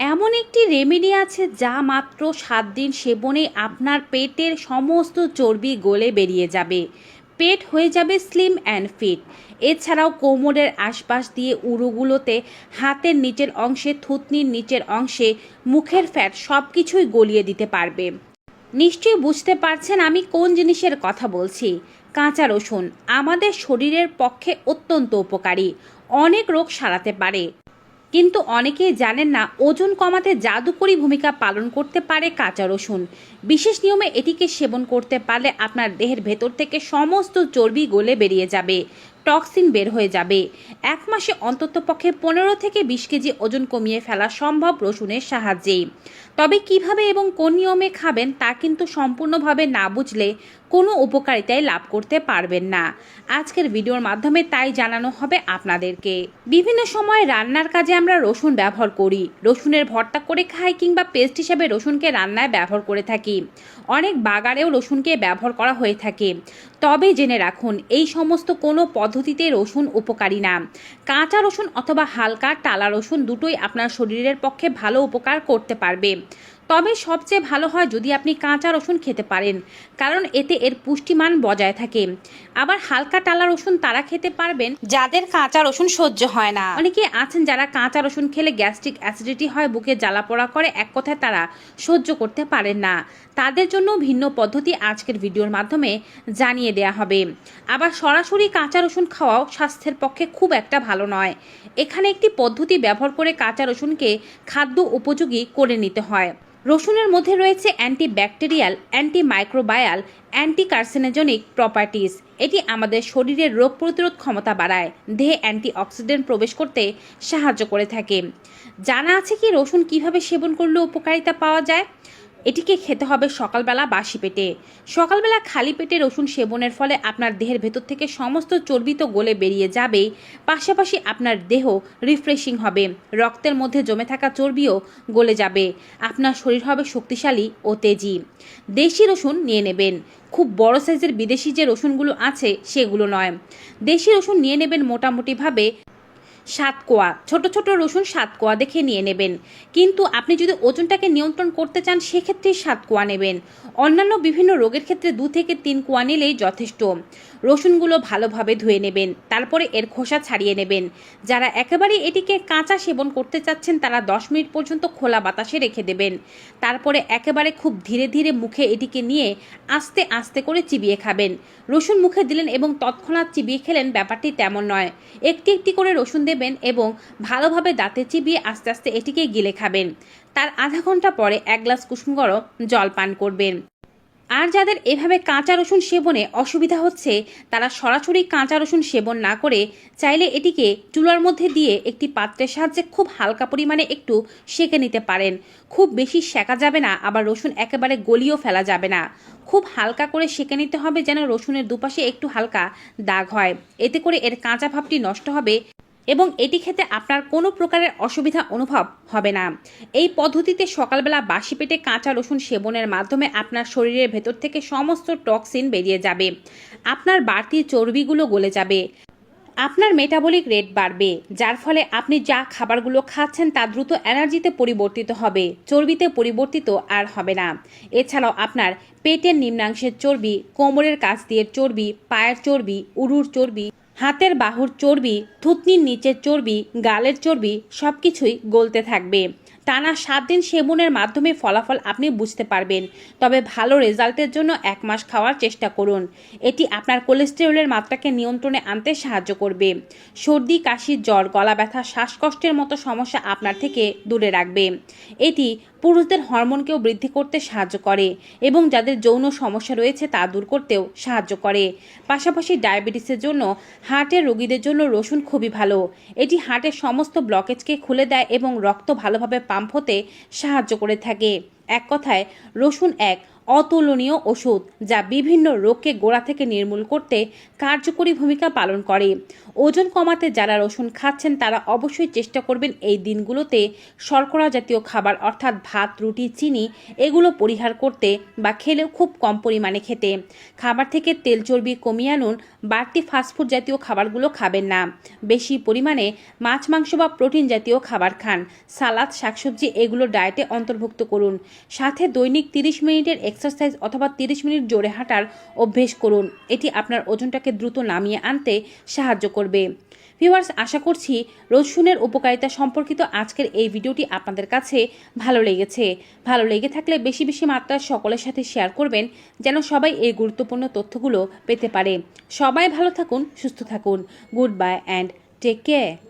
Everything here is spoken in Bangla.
এমন একটি রেমেডি আছে যা মাত্র সাত দিন সেবনে আপনার পেটের সমস্ত চর্বি গলে বেরিয়ে যাবে। পেট হয়ে যাবে স্লিম অ্যান্ড ফিট এছাড়াও কোমরের আশপাশ দিয়ে উরুগুলোতে, হাতের নিচের অংশে, থুতনির নিচের অংশে, মুখের ফ্যাট সব কিছুই গলিয়ে দিতে পারবে। নিশ্চয়ই বুঝতে পারছেন আমি কোন জিনিসের কথা বলছি। কাঁচা রসুন। আমাদের শরীরের পক্ষে অত্যন্ত উপকারী। অনেক রোগ সারাতে পারে। কিন্তু অনেকেই জানেন না ওজন কমাতে জাদুকরী ভূমিকা পালন করতে পারে কাঁচা রসুন। বিশেষ নিয়মে এটিকে সেবন করতে পারলে আপনার দেহের ভেতর থেকে সমস্ত চর্বি গলে বেরিয়ে যাবে, টক্সিন বের হয়ে যাবে। এক মাসে অন্ততপক্ষে পনেরো থেকে বিশ কেজি ওজন কমিয়ে ফেলা সম্ভব রসুনের সাহায্যেই তবে কীভাবে এবং কোন নিয়মে খাবেন তা কিন্তু সম্পূর্ণভাবে না বুঝলে কোনো উপকারিতাই লাভ করতে পারবেন না। আজকের ভিডিওর মাধ্যমে তাই জানানো হবে আপনাদেরকে। বিভিন্ন সময় রান্নার কাজে আমরা রসুন ব্যবহার করি। রসুনের ভর্তা করে খাই কিংবা পেস্ট হিসেবে রসুনকে রান্নায় ব্যবহার করে থাকি। অনেক বাগারেও রসুনকে ব্যবহার করা হয়ে থাকে। তবে জেনে রাখুন, এই সমস্ত কোনো পদ্ধতিতে রসুন উপকারী না। কাঁচা রসুন অথবা হালকা টালা রসুন দুটোই আপনার শরীরের পক্ষে ভালো উপকার করতে পারবে। তবে সবচেয়ে ভালো হয় যদি আপনি কাঁচা রসুন খেতে পারেন কারণ এতে এর পুষ্টিমান বজায় থাকে। আবার হালকা টালা রসুন তারা খেতে পারবেন। যাদের কাঁচা রসুন সহ্য হয় না। অনেকে আছেন যারা কাঁচা রসুন খেলে গ্যাস্ট্রিক অ্যাসিডিটি হয় বুকে জ্বালা পোড়া করে এক কথায় তারা সহ্য করতে পারেন না। তাদের জন্য ভিন্ন পদ্ধতি আজকের ভিডিওর মাধ্যমে জানিয়ে দেয়া হবে। আবার সরাসরি কাঁচা রসুন খাওয়াও স্বাস্থ্যের পক্ষে খুব একটা ভালো নয়। এখানে একটি পদ্ধতি ব্যবহার করে কাঁচা রসুনকে খাদ্য উপযোগী করে নিতে হয়। রসুনের মধ্যে রয়েছে anti bacterial anti microbial anti carcinogenic properties. এটি আমাদের শরীরের রোগ প্রতিরোধ ক্ষমতা বাড়ায়, দেহে অ্যান্টি অক্সিডেন্ট প্রবেশ করতে সাহায্য করে থাকে। জানা আছে কি রসুন কীভাবে সেবন করলে উপকারিতা পাওয়া যায়? এটিকে খেতে হবে সকালবেলা বাসি পেটে। সকালবেলা খালি পেটে রসুন সেবনের ফলে আপনার দেহের ভেতর থেকে সমস্ত চর্বি তো গলে বেরিয়ে যাবে, পাশাপাশি আপনার দেহ রিফ্রেশিং হবে। রক্তের মধ্যে জমে থাকা চর্বিও গলে যাবে। আপনার শরীর হবে শক্তিশালী ও তেজি। দেশি রসুন নিয়ে নেবেন। খুব বড় সাইজের বিদেশি যে রসুনগুলো আছে সেগুলো নয়। দেশি রসুন নিয়ে নেবেন মোটামুটিভাবে সাত কোয়া। ছোট ছোট রসুন সাত কোয়া দেখে নিয়ে নেবেন। কিন্তু আপনি যদি ওজনটাকে নিয়ন্ত্রণ করতে চান, সেক্ষেত্রে সাত কোয়া নেবেন। অন্যান্য বিভিন্ন রোগের ক্ষেত্রে দু থেকে তিন কোয়া নিলেই যথেষ্ট। রসুনগুলো ভালোভাবে ধুয়ে নেবেন, তারপরে এর খোসা ছাড়িয়ে নেবেন। যারা একেবারে এটিকে কাঁচা সেবন করতে চাচ্ছেন, তারা দশ মিনিট পর্যন্ত খোলা বাতাসে রেখে দেবেন। তারপরে একেবারে খুব ধীরে ধীরে মুখে এটিকে নিয়ে আস্তে আস্তে করে চিবিয়ে খাবেন। রসুন মুখে দিলেন এবং তৎক্ষণাৎ চিবিয়ে খেলেন, ব্যাপারটি তেমন নয়। একটি একটি করে রসুন দেবেন এবং ভালোভাবে দাঁতে চিবিয়ে আস্তে আস্তে এটিকে গিলে খাবেন। তার আধা ঘণ্টা পরে এক গ্লাস কুসুম গরম জল পান করবেন। আর যাদের এভাবে কাঁচা রসুন সেবনে অসুবিধা হচ্ছে, তারা সরাসরি কাঁচা রসুন সেবন না করে চাইলে এটিকে চুলার মধ্যে দিয়ে একটি পাত্রের সাহায্যে খুব হালকা পরিমাণে একটু সেঁকে নিতে পারেন। খুব বেশি সেঁকা যাবে না, আবার রসুন একেবারে গলিও ফেলা যাবে না। খুব হালকা করে সেঁকে নিতে হবে যেন রসুনের দুপাশে একটু হালকা দাগ হয়। এতে করে এর কাঁচা ভাবটি নষ্ট হবে। এবং এটি খেতে আপনার কোনো প্রকারের অসুবিধা অনুভব হবে না। এই পদ্ধতিতে সকালবেলা বাসি পেটে কাঁচা রসুন সেবনের মাধ্যমে আপনার শরীরের ভেতর থেকে সমস্ত টক্সিন বেরিয়ে যাবে। আপনার বাড়তি চর্বিগুলো গলে যাবে। আপনার মেটাবলিক রেট বাড়বে, যার ফলে আপনি যা খাবারগুলো খাচ্ছেন তা দ্রুত এনার্জিতে পরিবর্তিত হবে, চর্বিতে পরিবর্তিত আর হবে না। এছাড়াও আপনার পেটের নিম্নাংশের চর্বি, কোমরের কাছ দিয়ে চর্বি, পায়ের চর্বি, উরুর চর্বি হাতের বাহুর চর্বি থুতনির নিচের চর্বি গালের চর্বি সব কিছুই গলতে থাকবে। টানা সাত দিন সেবনের মাধ্যমে ফলাফল আপনি বুঝতে পারবেন। তবে ভালো রেজাল্টের জন্য এক মাস খাওয়ার চেষ্টা করুন। এটি আপনার কোলেস্টেরলের মাত্রাকে নিয়ন্ত্রণে আনতে সাহায্য করবে। সর্দি, কাশি, জ্বর, গলা ব্যথা, শ্বাসকষ্টের মতো সমস্যা আপনার থেকে দূরে রাখবে। এটি পুরুষদের হরমোনকেও বৃদ্ধি করতে সাহায্য করে এবং যাদের যৌন সমস্যা রয়েছে তা দূর করতেও সাহায্য করে। পাশাপাশি ডায়াবেটিসের জন্য হার্টের রোগীদের জন্য রসুন খুবই ভালো। এটি হার্টের সমস্ত ব্লকেজকে খুলে দেয় এবং রক্ত ভালোভাবে পাম্প হতে সাহায্য করে থাকে। এক কথায় রসুন এক অতুলনীয় ওষুধ যা বিভিন্ন রোগকে গোড়া থেকে নির্মূল করতে কার্যকরী ভূমিকা পালন করে। ওজন কমাতে যারা রসুন খাচ্ছেন, তারা অবশ্যই চেষ্টা করবেন এই দিনগুলোতে শর্করা জাতীয় খাবার, অর্থাৎ ভাত, রুটি, চিনি, এগুলো পরিহার করতে বা খেলেও খুব কম পরিমাণে খেতে। খাবার থেকে তেল চর্বি কমিয়ে আনুন, বাড়তি ফাস্টফুড জাতীয় খাবারগুলো খাবেন না। বেশি পরিমাণে মাছ, মাংস বা প্রোটিন জাতীয় খাবার খান। সালাদ, শাকসবজি, এগুলো ডায়েটে অন্তর্ভুক্ত করুন। সাথে দৈনিক তিরিশ মিনিটের এক্সারসাইজ অথবা তিরিশ মিনিট জোরে হাঁটার অভ্যেস করুন। এটি আপনার ওজনটাকে দ্রুত নামিয়ে আনতে সাহায্য করবে। ভিউয়ার্স, আশা করছি রসুনের উপকারিতা সম্পর্কিত আজকের এই ভিডিওটি আপনাদের কাছে ভালো লেগেছে। ভালো লেগে থাকলে বেশি বেশি মাত্রায় সকলের সাথে শেয়ার করবেন, যেন সবাই এই গুরুত্বপূর্ণ তথ্যগুলো পেতে পারে। সবাই ভালো থাকুন, সুস্থ থাকুন। Goodbye, and take care.